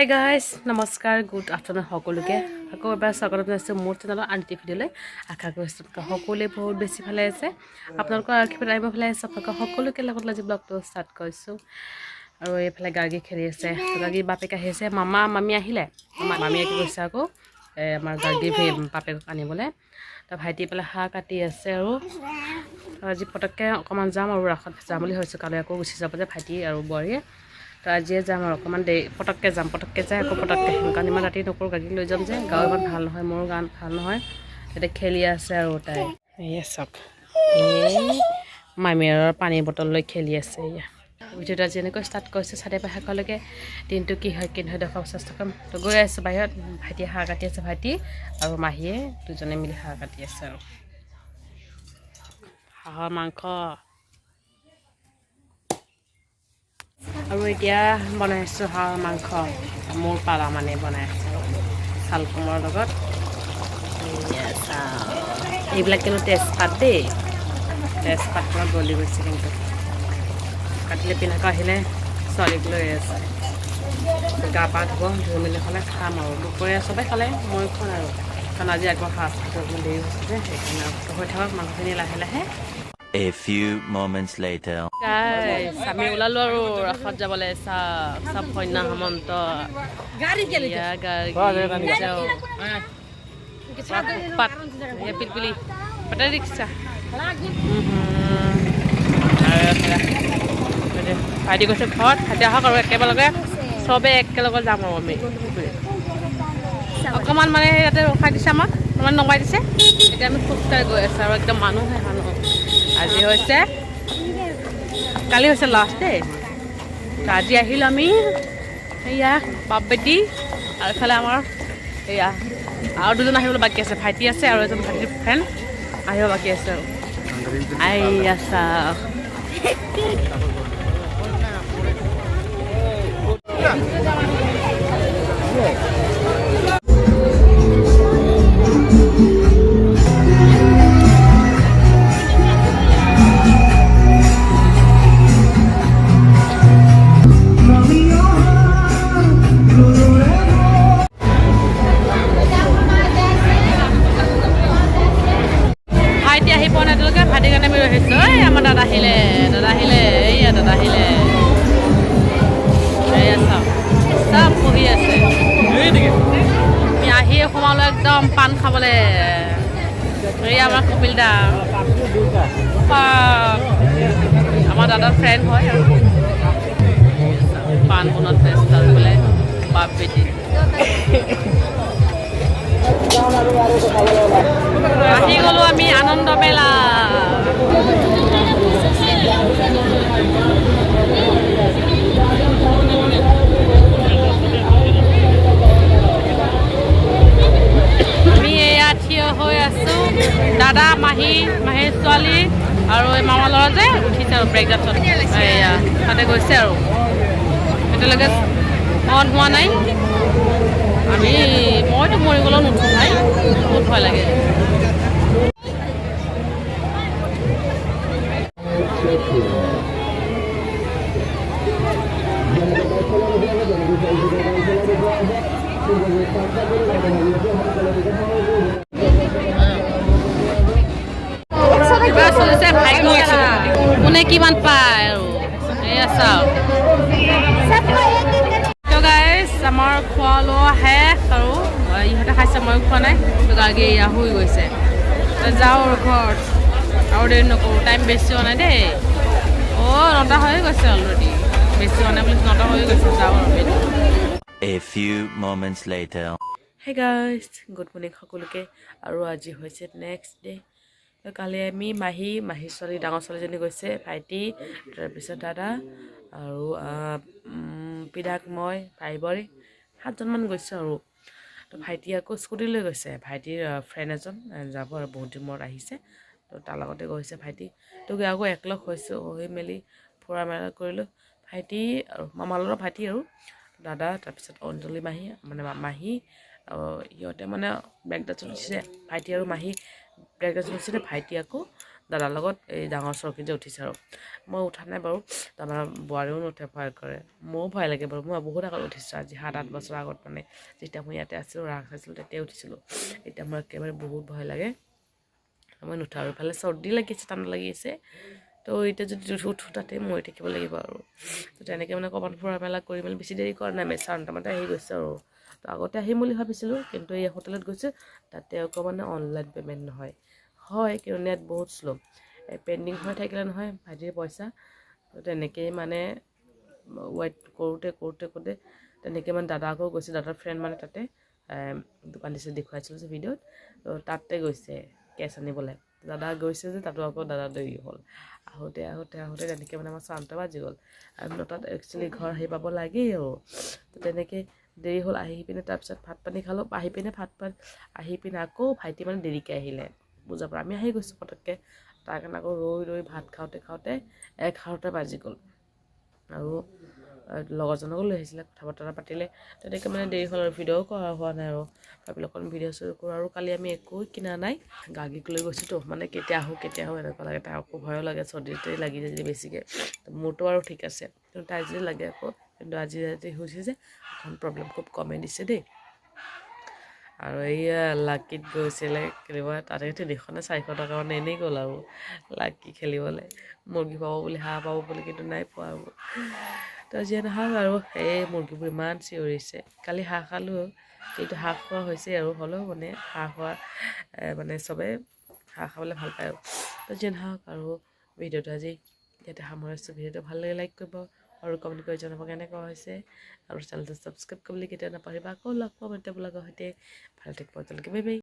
হাই guys নমস্কাৰ good afternoon সকলোকে। আকৌ এবাৰ স্বাগতম জনাইছোঁ মোৰ চেনেলৰ আন্টি ভিডিঅ'লৈ আশা কৰিছোঁ আপোনালোকে সকলোৱে বহুত বেছি ভালে আছে। আপোনালোকৰ আশীৰ্বাদ আহিব ভালে আছে আপোনালোকৰ সকলোকে লগত আজি ব্লগটো ষ্টাৰ্ট কৰিছোঁ। আৰু এইফালে গাৰ্গী খেলি আছে। গাৰ্গী বাপেক আহি আছে। মামা মামী আহিলে? মামা মামীয়ে কৈছে আকৌ। আমাৰ গাৰ্গী বাপেকক আনিবলৈ। তাৰ ভাইটি পেলাই হাঁহ কাটি আছে আৰু। আজি পটককৈ অকণমান যাম আৰু ৰাসত যাম বুলি ভাবিছোঁ। কালি আকৌ গুচি যাব যে ভাইটি আৰু বোৱাৰীয়ে। তো আজিয়ে যাম আৰু অকণমান দেৰি পটককৈ যাম পটককৈ যাই আকৌ পটককৈ কাৰণ ইমান ৰাতি নকৰোঁ গাড়ী লৈ যাম যে গাও ইমান ভাল নহয় মোৰো গান ভাল নহয়। এতিয়া খেলি আছে আৰু তাই। এয়া চাওক। এই মামীয়াৰৰ পানীৰ বটল লৈ খেলি আছে এয়া। ভিডিঅ'টো আজি এনেকৈ ষ্টাৰ্ট কৰিছোঁ চাৰে পাই শেষলৈকে দিনটো কি হয় কি নহয় দেখুৱাব চেষ্টা কৰিম। তো গৈ আছোঁ বাহিৰত ভাইটিয়ে হাঁহ কাটি আছে ভাইটি আৰু মাহীয়ে দুজনে মিলি হাঁহ কাটি আছে আৰু। হাঁহৰ মাংস। আৰু এতিয়া বনাই আছোঁ হাঁহৰ মাংস। মোৰ পাৰা মানে বনাই আছোঁ। চাল কোমলৰ লগত। এইবিলাক কিন্তু তেজপাত দেই। তেজপাতখনত গলি গৈছে কিন্তু। কাটিলে পিন্ধাকৈ আহিলে ছোৱালীক লৈ আছে। গা পা ধুব ধুই মেলি হ'লে খাম আৰু। দুপৰীয়া চবেই খালে মই খোৱা আৰু। কাৰণ আজি আকৌ সাজ দেৰি হৈছে যে সেইকাৰণে হৈ থাকক। মাংসখিনি লাহে লাহে A few moments later. গাইছ আমি ওলালো আৰু ৰাসত যাবলৈ চাওক চব কন্যা সামন্ত। পিলপিলি পাতে ৰিক্সা ভাইটি গৈছে ঘৰত ভাইটি আহক আৰু একেলগে চবে একেলগে যাম আৰু আমি। অকণমান মানে ইয়াতে ৰখাই দিছে আমাক অকণমান নমাই দিছে। এতিয়া আমি খোজকাঢ়ি গৈ আছোঁ আৰু একদম মানুহ। আজি হৈছে, কালি হৈছে লাষ্ট ডে আজি আহিলোঁ আমি এয়া বাপ বেটি আৰু এইফালে আমাৰ এয়া আৰু দুজন আহিবলৈ বাকী আছে, ভাইটি আছে আৰু এজন ভাইটিৰ ফ্ৰেণ্ড আহিব বাকী আছে আইয়া চাওক। ভাইটি ৰখিছোঁ এই আমাৰ দাদা আহিলে দাদা আহিলে, এইয়া দাদা আহিলে। চাওক, চব বহি আছে। আমি আহিয়ে সোমালোঁ একদম পাণ খাবলৈ। এইয়া আমাৰ কপিল দা। আমাৰ দাদাৰ ফ্ৰেণ্ড হয় আৰু। পাণ বনোৱা চেষ্টা বোলে বাপ বেটি আহি গ'লো আমি আনন্দ মেলা আমি এয়া থিয় হৈ আছো। দাদা, মাহী, মাহীৰ ছোৱালী আৰু এই মামা ল'ৰা যে উঠিছে আৰু ব্ৰেক ডান্সত এয়া, তাতে গৈছে আৰু। এতিয়ালৈকে অন হোৱা নাই। আমি, মইতো মৰি গ'লেও নুঠো ভাই। বহুত ভয় লাগে। কোনে কিমান পায় আৰু? এয়া চাওক। আমাৰ খোৱা লোৱা শেষ আৰু ইহঁতে খাইছে মই খোৱা নাই তো গাৰ্গী এয়া শুই গৈছে। তো যাওঁ আৰু ঘৰত। আৰু দেৰি নকৰোঁ টাইম বেছি হোৱা নাই দেই। অ' নটা হৈয়ে গৈছে অলৰেডি বেছি হোৱা নাই বুলি নটা হৈয়ে গৈছে যাওঁ আৰু A few moments later. Hey guys good morning সকলোকে। আৰু আজি হৈছে নেক্সট ডে কালি আমি মাহী মাহী ছোৱালী ডাঙৰ ছোৱালীজনী গৈছে ভাইটি তাৰপিছত দাদা আৰু পিদাক মই ভাই বোৱাৰী সাতজনমান গৈছোঁ আৰু। তো ভাইটি আকৌ স্কুটি লৈ গৈছে। ভাইটিৰ ফ্ৰেণ্ড এজন যাব আৰু বহুত দিন মূৰত আহিছে। তো তাৰ লগতে গৈছে ভাইটি। তো আকৌ একলগ হৈছোঁ। হৈ মেলি ফুৰা মেলা কৰিলোঁ। ভাইটি আৰু মামাৰ লগৰ ভাইটি আৰু দাদা তাৰপিছত অঞ্জলি মাহী মানে মাহী সিহঁতে মানে ব্ৰেক উঠিছে। ভাইটি আৰু মাহী ব্ৰেক ডান্সত উঠিছিলে ভাইটি আকৌ দাদাৰ লগত এই ডাঙৰ চকী যে উঠিছে আৰু। মই উঠা নাই বাৰু তো আমাৰ বোৱাৰীও নুঠে ভয় কৰে। মোৰো ভয় লাগে বাৰু মই বহুত আগত উঠিছোঁ আজি সাত আঠ বছৰ আগত মানে। যেতিয়া মই ইয়াতে আছিলোঁ ৰাস চাইছিলোঁ তেতিয়াই উঠিছিলোঁ। এতিয়া মোৰ একেবাৰে বহুত ভয় লাগে। মই নুঠা আৰু ইফালে চৰ্দি লাগিছে ঠাণ্ডা লাগি আছে। তো এতিয়া যদি উঠো তাতে মৰি থাকিব লাগিব আৰু। তো তেনেকৈ মানে ক'ৰবাত ফুৰা মেলা কৰি মেলি বেছি দেৰি কৰা নাই মে চাৰে নটামানতে আহি গৈছে আৰু। তো আগতে আহিম বুলি ভাবিছিলোঁ কিন্তু এই হোটেলত গৈছোঁ তাতে আকৌ মানে অনলাইন পে'মেণ্ট নহয়। হয়, কিন্তু নেট বহুত শ্ল' পেণ্ডিং হৈ থাকিলে নহয়, ভাইটিৰ পইচা। তো তেনেকেই মানে ৱেইট কৰোঁতে কৰোঁতে কৰোঁতে তেনেকৈ মানে দাদাকো গৈছে, দাদাৰ ফ্ৰেণ্ড মানে তাতে দোকান দিছে, দেখুৱাইছিলোঁ যে ভিডিঅ'ত। তো তাতে গৈছে কেছ আনিবলৈ। দাদা গৈছে যে, তাতো আকৌ দাদা দেৰি হ'ল। আহোঁতে আহোঁতে আহোঁতে তেনেকৈ মানে আমাৰ চাউণ্ড বাজি গ'ল। আৰু নটাত একচুৱেলি ঘৰ আহি পাব লাগেই তো তেনেকৈ দেৰি হ'ল, আহি পিনে তাৰপিছত ভাত পানী খালোঁ। আহি পিনে ভাত পানী, আহি পিনে আকৌ ভাইটি মানে দেৰিকৈ আহিলে। বুজাৰ পৰা আমি আহি গৈছোঁ পটককৈ তাৰ কাৰণে আকৌ ৰৈ ৰৈ ভাত খাওঁতে খাওঁতে এঘাৰটা বাজি গ'ল। আৰু লগৰজনকো লৈ আহিছিলে কথা বতৰা পাতিলে। তেনেকৈ মানে দেৰি হ'ল আৰু ভিডিঅ'ও কৰা হোৱা নাই আৰু। ভাবিলোঁ অকণ ভিডিঅ' চিডিঅ' কৰোঁ আৰু কালি আমি একো কিনা নাই। গাগীক লৈ গৈছোঁতো মানে কেতিয়া আহোঁ কেতিয়া আহোঁ এনেকুৱা লাগে। তাই আকৌ ভয়ো লাগে চৰ্দি তৰ্দি লাগি যায় যদি বেছিকৈ। মোৰতো আৰু ঠিক আছে। কিন্তু তাই যদি লাগে আকৌ। কিন্তু আজি ৰাতি হৈছে যে অকণ প্ৰব্লেম খুব কমেই দিছে দেই। আৰু এইয়া লাকিত গৈছিলে খেলিব তাতে তিনিশনে চাৰিশ টকা মানে এনেই গ'ল আৰু লাকি খেলিবলৈ। মুৰ্গী পাব বুলি হাঁহ পাব বুলি কিন্তু নাই পোৱা আৰু। তো যিয়ে নহওক আৰু এই মুৰ্গীবোৰ ইমান চিঞৰিছে। কালি হাঁহ খালোঁ কিন্তু হাঁহ খোৱা হৈছে আৰু হ'লেও মানে হাঁহ খোৱা মানে চবেই হাঁহ খাবলৈ ভাল পায় আৰু। তো যিয়ে নহওক আৰু ভিডিঅ'টো আজি ইয়াতে সামৰিছোঁ। ভিডিঅ'টো ভাল লাগে লাইক কৰিব আৰু কমেণ্ট কৰি জনাব কেনেকুৱা হৈছে। আৰু চেনেলটো ছাবস্ক্ৰাইব কৰিবলৈ কেতিয়াও নাপাহৰিবা। আকৌ লগ পাম বোলাকৰ সৈতে। ভালো থাকিব তেওঁলোকে। Bye bye